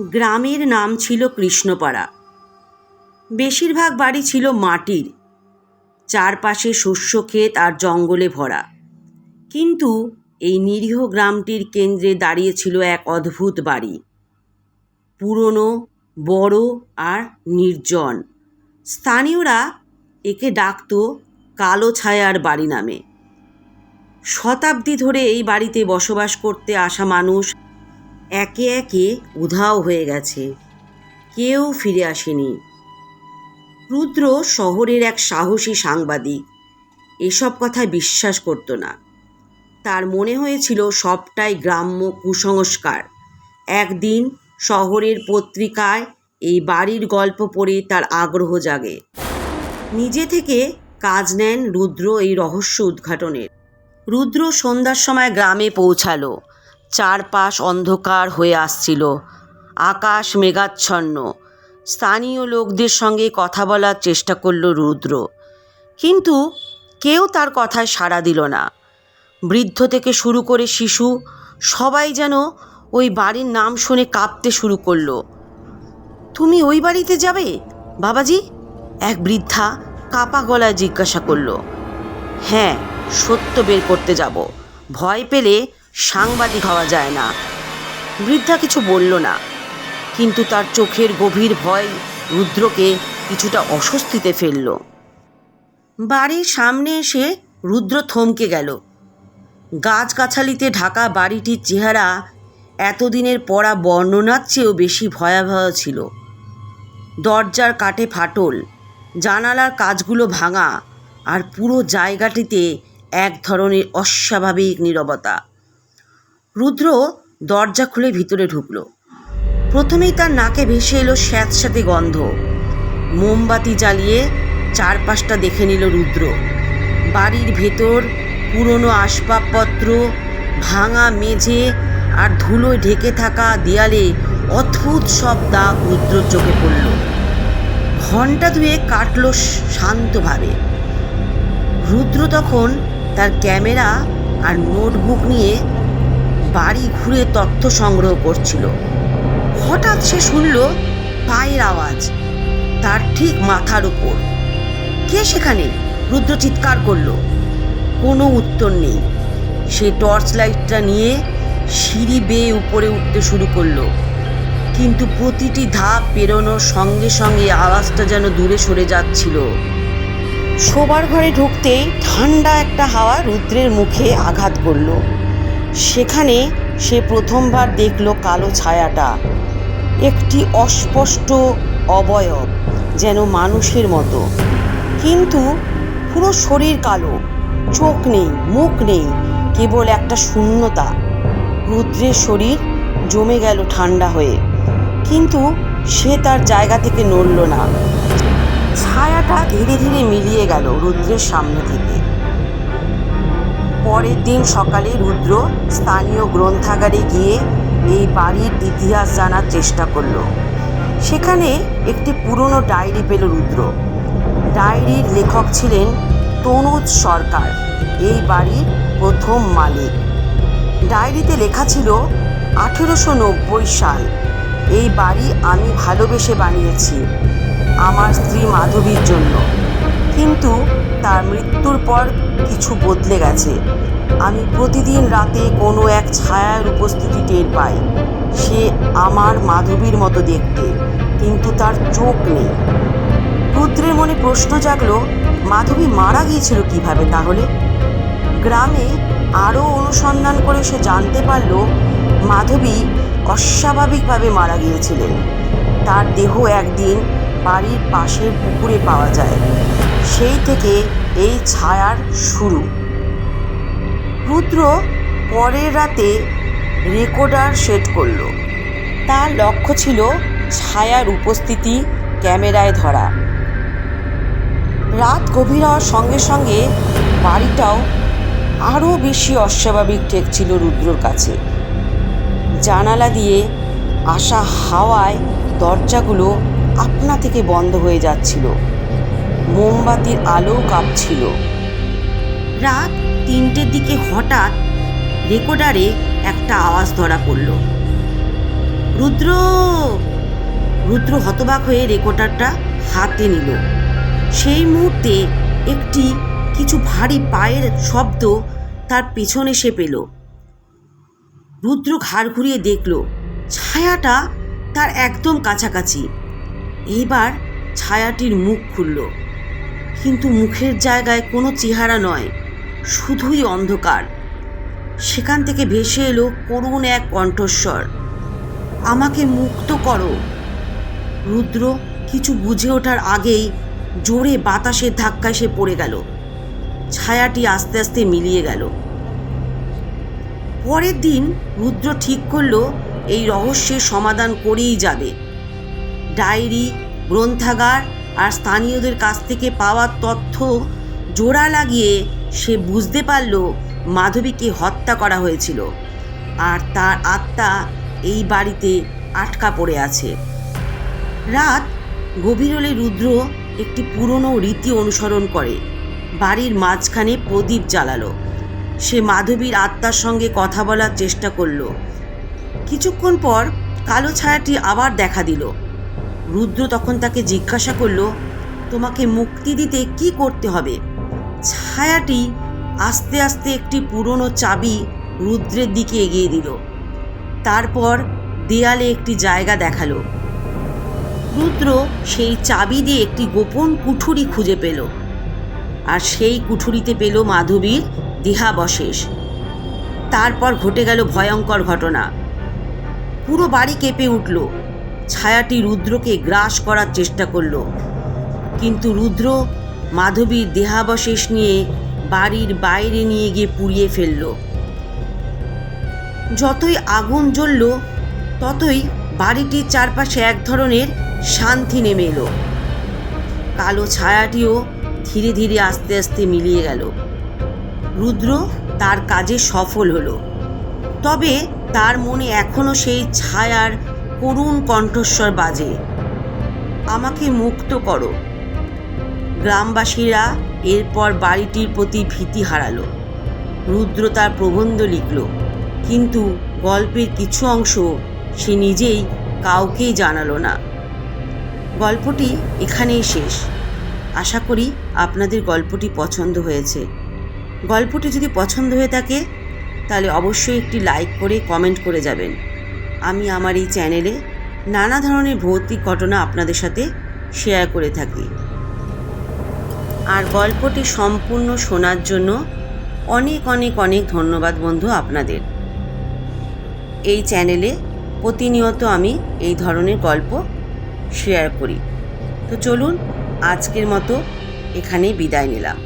গ্রামের নাম ছিল কৃষ্ণপাড়া। বেশিরভাগ বাড়ি ছিল মাটির। চারপাশে শস্য ক্ষেত আর জঙ্গলে ভরা। কিন্তু এই নিরীহ গ্রামটির কেন্দ্রে দাঁড়িয়েছিল এক অদ্ভুত বাড়ি। পুরনো, বড় আর নির্জন। স্থানীয়রা একে ডাকত কালো ছায়ার বাড়ি নামে। শতাব্দী ধরে এই বাড়িতে বসবাস করতে আসা মানুষ একে একে উধাও হয়ে গেছে। কেউ ফিরে আসেনি। রুদ্র শহরের এক সাহসী সাংবাদিক। এসব কথায় বিশ্বাস করতো না। তার মনে হয়েছিল সবটাই গ্রাম্য কুসংস্কার। একদিন শহরের পত্রিকায় এই বাড়ির গল্প পড়ে তার আগ্রহ জাগে। নিজে থেকে কাজ নেন রুদ্র এই রহস্য উদ্ঘাটনের। রুদ্র সন্ধ্যার সময় গ্রামে পৌঁছালো। চারপাশ অন্ধকার হয়ে আসছিল। আকাশ মেঘাচ্ছন্ন। স্থানীয় লোকদের সঙ্গে কথা বলার চেষ্টা করল রুদ্র। কিন্তু কেউ তার কথায় সাড়া দিল না। বৃদ্ধ থেকে শুরু করে শিশু, সবাই যেন ওই বাড়ির নাম শুনে কাঁপতে শুরু করল। তুমি ওই বাড়িতে যাবে? বাবাজি এক বৃদ্ধা কাপা গলায় জিজ্ঞাসা করল। হ্যাঁ সত্য বের করতে যাব। ভয় পেলে সাংবাদিক হওয়া যায় না। বৃদ্ধা কিছু বলল না, কিন্তু তার চোখের গভীর ভয় রুদ্রকে কিছুটা অস্বস্তিতে ফেলল। বাড়ির সামনে এসে রুদ্র থমকে গেল। গাছগাছালিতে ঢাকা বাড়িটির চেহারা এতদিনের পড়া বর্ণনার চেয়েও বেশি ভয়াবহ ছিল। দরজার কাঠে ফাটল, জানালার কাজগুলো ভাঙা আর পুরো জায়গাটিতে এক ধরনের অস্বাভাবিক নীরবতা। রুদ্র দরজা খুলে ভিতরে ঢুকলো। প্রথমেই তার নাকে ভেসে এলো স্যাঁতস্যাঁতে গন্ধ। মোমবাতি জ্বালিয়ে চারপাশটা দেখে নিল রুদ্র। বাড়ির ভেতর পুরনো আসবাবপত্র, ভাঙা মেঝে আর ধুলোয় ঢেকে থাকা দেয়ালে অদ্ভুত সব দাগ রুদ্র চোখে পড়ল। ঘণ্টা দুয়ে কাটল শান্তভাবে। রুদ্র তখন তার ক্যামেরা আর নোটবুক নিয়ে বাড়ি ঘুরে তথ্য সংগ্রহ করছিল। হঠাৎ সে শুনল পায়ের আওয়াজ, তার ঠিক মাথার উপর। কে সেখানে? রুদ্র চিৎকার করল। কোনো উত্তর নেই। সে টর্চ লাইটটা নিয়ে সিঁড়ি বেয়ে উপরে উঠতে শুরু করল। কিন্তু প্রতিটি ধাপ পেরোনোর সঙ্গে সঙ্গে আওয়াজটা যেন দূরে সরে যাচ্ছিল। শোবার ঘরে ঢুকতেই ঠান্ডা একটা হাওয়া রুদ্রের মুখে আঘাত করল। সেখানে সে প্রথমবার দেখল কালো ছায়াটা। একটি অস্পষ্ট অবয়ব, যেন মানুষের মতো। কিন্তু পুরো শরীর কালো, চোখ নেই, মুখ নেই, কেবল একটা শূন্যতা। রুদ্রের শরীর জমে গেল ঠান্ডা হয়ে, কিন্তু সে তার জায়গা থেকে নড়ল না। ছায়াটা ধীরে ধীরে মিলিয়ে গেল রুদ্রের সামনে থেকে। পরের দিন সকালে রুদ্র স্থানীয় গ্রন্থাগারে গিয়ে এই বাড়ির ইতিহাস জানার চেষ্টা করল। সেখানে একটি পুরনো ডায়েরি পেল রুদ্র। ডায়েরির লেখক ছিলেন তনুজ সরকার, এই বাড়ির প্রথম মালিক। ডায়েরিতে লেখা ছিল, আঠেরোশো নব্বই সাল, এই বাড়ি আমি ভালোবেসে বানিয়েছি, আমার স্ত্রী মাধবীর জন্য। কিন্তু তার মৃত্যুর পর কিছু বদলে গেছে। আমি প্রতিদিন রাতে কোনো এক ছায়ার উপস্থিতি টের পাই। সে আমার মাধবীর মতো দেখতে, কিন্তু তার চোখ নেই। রুদ্রের মনে প্রশ্ন জাগলো, মাধবী মারা গিয়েছিল কীভাবে তাহলে? গ্রামে আরও অনুসন্ধান করে সে জানতে পারল, মাধবী অস্বাভাবিকভাবে মারা গিয়েছিলেন। তার দেহ একদিন বাড়ির পাশের পুকুরে পাওয়া যায়। সেই থেকে এই ছায়ার শুরু। রুদ্র পরের রাতে রেকর্ডার সেট করল। তার লক্ষ্য ছিল ছায়ার উপস্থিতি ক্যামেরায় ধরা। রাত গভীর হওয়ার সঙ্গে সঙ্গে বাড়িটাও আরও বেশি অস্বাভাবিক ঠেকছিল রুদ্রর কাছে। জানালা দিয়ে আসা হাওয়ায় দরজাগুলো আপনা থেকে বন্ধ হয়ে যাচ্ছিল। মোমবাতির আলো কাঁপছিল। রাত তিনটের দিকে হঠাৎ রেকর্ডারে একটা আওয়াজ ধরা পড়ল। রুদ্র! রুদ্র হতবাক হয়ে রেকর্ডারটা হাতে নিল। সেই মুহূর্তে একটি কিছু ভারী পায়ের শব্দ তার পেছনে সে পেল। রুদ্র ঘাড় ঘুরিয়ে দেখল, ছায়াটা তার একদম কাছাকাছি। এবার ছায়াটির মুখ খুলল। কিন্তু মুখের জায়গায় কোনো চেহারা নয়, শুধুই অন্ধকার। সেখান থেকে ভেসে এলো করুণ এক কণ্ঠস্বর। আমাকে মুক্ত করো। রুদ্র কিছু বুঝে ওঠার আগেই জোরে বাতাসের ধাক্কায় সে পড়ে গেল। ছায়াটি আস্তে আস্তে মিলিয়ে গেল। পরের দিন রুদ্র ঠিক করল এই রহস্যের সমাধান করেই যাবে। ডায়েরি, গ্রন্থাগার আর স্থানীয়দের কাছ থেকে পাওয়া তথ্য জোড়া লাগিয়ে সে বুঝতে পারল মাধবীকে হত্যা করা হয়েছিল আর তার আত্মা এই বাড়িতে আটকা পড়ে আছে। রাত গভীর হলে রুদ্র একটি পুরনো রীতি অনুসরণ করে। বাড়ির মাঝখানে প্রদীপ জ্বালালো। সে মাধবীর আত্মার সঙ্গে কথা বলার চেষ্টা করল। কিছুক্ষণ পর কালো ছায়াটি আবার দেখা দিল। রুদ্র তখন তাকে জিজ্ঞাসা করল, তোমাকে মুক্তি দিতে কি করতে হবে? ছায়াটি আস্তে আস্তে একটি পুরনো চাবি রুদ্রের দিকে এগিয়ে দিল। তারপর দেয়ালে একটি জায়গা দেখাল। রুদ্র সেই চাবি দিয়ে একটি গোপন কুঠুরি খুঁজে পেল। আর সেই কুঠুরিতে পেল মাধবীর দেহাবশেষ। তারপর ঘটে গেল ভয়ঙ্কর ঘটনা। পুরো বাড়ি কেঁপে উঠল। ছায়াটি রুদ্রকে গ্রাস করার চেষ্টা করল। কিন্তু রুদ্র মাধবীর দেহাবশেষ নিয়ে বাড়ির বাইরে নিয়ে গিয়ে পুড়িয়ে ফেলল। যতই আগুন জ্বলল, ততই বাড়িটির চারপাশে এক ধরনের শান্তি নেমে এলো। কালো ছায়াটিও ধীরে ধীরে আস্তে আস্তে মিলিয়ে গেল। রুদ্র তার কাজে সফল হলো। তবে তার মনে এখনও সেই ছায়ার করুণ কণ্ঠস্বর বাজে। আমাকে মুক্ত করো। গ্রামবাসীরা এরপর বাড়িটির প্রতি ভীতি হারালো। রুদ্র তার প্রবন্ধ লিখল, কিন্তু গল্পের কিছু অংশ সে নিজেই কাউকেই জানালো না। গল্পটি এখানেই শেষ। আশা করি আপনাদের গল্পটি পছন্দ হয়েছে। গল্পটি যদি পছন্দ হয়ে থাকে, তাহলে অবশ্যই একটি লাইক করে কমেন্ট করে যাবেন। আমি আমার এই চ্যানেলে নানা ধরনের ভৌতিক ঘটনা আপনাদের সাথে শেয়ার করে থাকি। আর গল্পটি সম্পূর্ণ শোনার জন্য অনেক অনেক অনেক ধন্যবাদ বন্ধু আপনাদের। এই চ্যানেলে প্রতিনিয়ত আমি এই ধরনের গল্প শেয়ার করি। তো চলুন, আজকের মতো এখানেই বিদায় নিলাম।